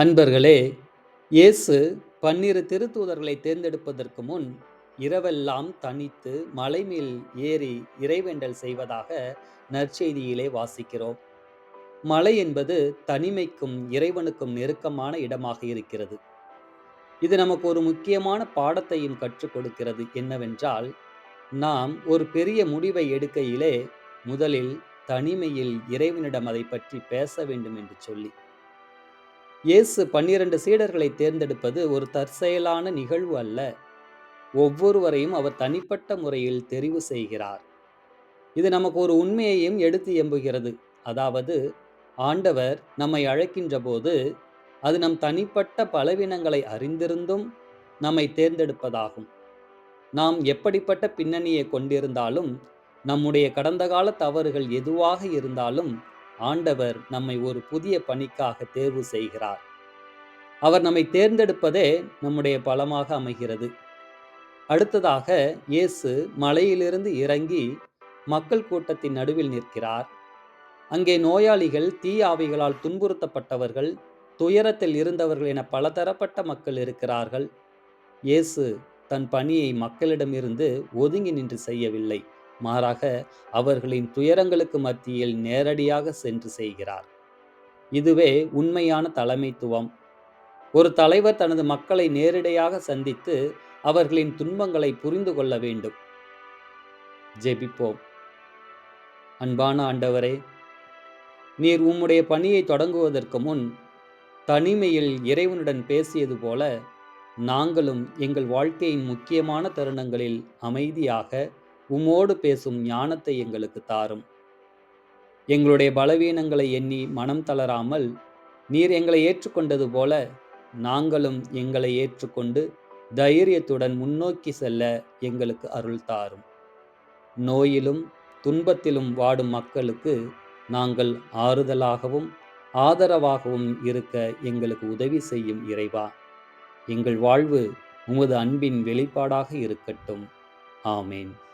அன்பர்களே இயேசு பன்னிரு திருத்தூதர்களை தேர்ந்தெடுப்பதற்கு முன் இரவெல்லாம் தனித்து மலை மேல் ஏறி இறைவேண்டல் செய்வதாக நற்செய்தியிலே வாசிக்கிறோம். மலை என்பது தனிமைக்கும் இறைவனுக்கும் நெருக்கமான இடமாக இருக்கிறது. இது நமக்கு ஒரு முக்கியமான பாடத்தையும் கற்றுக் கொடுக்கிறது. என்னவென்றால் நாம் ஒரு பெரிய முடிவை எடுக்கையிலே முதலில் தனிமையில் இறைவனிடம் அதை பற்றி பேச வேண்டும் என்று சொல்லி இயேசு பன்னிரண்டு சீடர்களை தேர்ந்தெடுப்பது ஒரு தற்செயலான நிகழ்வு அல்ல. ஒவ்வொருவரையும் அவர் தனிப்பட்ட முறையில் தெரிவு செய்கிறார். இது நமக்கு ஒரு உண்மையையும் எடுத்து எம்புகிறது. அதாவது ஆண்டவர் நம்மை அழைக்கின்ற போது அது நம் தனிப்பட்ட பலவீனங்களை அறிந்திருந்தும் நம்மை தேர்ந்தெடுப்பதாகும். நாம் எப்படிப்பட்ட பின்னணியை கொண்டிருந்தாலும் நம்முடைய கடந்த கால தவறுகள் எதுவாக இருந்தாலும் ஆண்டவர் நம்மை ஒரு புதிய பணிக்காக தேர்வு செய்கிறார். அவர் நம்மை தேர்ந்தெடுப்பதே நம்முடைய பலமாக அமைகிறது. அடுத்ததாக இயேசு மலையிலிருந்து இறங்கி மக்கள் கூட்டத்தின் நடுவில் நிற்கிறார். அங்கே நோயாளிகள் தீ ஆவிகளால் துன்புறுத்தப்பட்டவர்கள் துயரத்தில் இருந்தவர்கள் என பலதரப்பட்ட மக்கள் இருக்கிறார்கள். இயேசு தன் பணியை மக்களிடமிருந்து ஒதுங்கி நின்று செய்யவில்லை. மாறாக அவர்களின் துயரங்களுக்கு மத்தியில் நேரடியாக சென்று செய்கிறார். இதுவே உண்மையான தலைமைத்துவம். ஒரு தலைவர் தனது மக்களை நேரடியாக சந்தித்து அவர்களின் துன்பங்களை புரிந்து கொள்ள வேண்டும். ஜெபிப்போம். அன்பான ஆண்டவரே நீர் உம்முடைய பணியை தொடங்குவதற்கு முன் தனிமையில் இறைவனுடன் பேசியது போல நாங்களும் எங்கள் வாழ்க்கையின் முக்கியமான தருணங்களில் அமைதியாக உமோடு பேசும் ஞானத்தை எங்களுக்கு தாரும். எங்களுடைய பலவீனங்களை எண்ணி மனம் தளராமல் நீர் எங்களை ஏற்றுக்கொண்டது போல நாங்களும் எங்களை ஏற்றுக்கொண்டு தைரியத்துடன் முன்னோக்கி செல்ல எங்களுக்கு அருள் தாரும். நோயிலும் துன்பத்திலும் வாடும் மக்களுக்கு நாங்கள் ஆறுதலாகவும் ஆதரவாகவும் இருக்க எங்களுக்கு உதவி செய்யும் இறைவா. எங்கள் வாழ்வு உமது அன்பின் வெளிப்பாடாக இருக்கட்டும். ஆமேன்.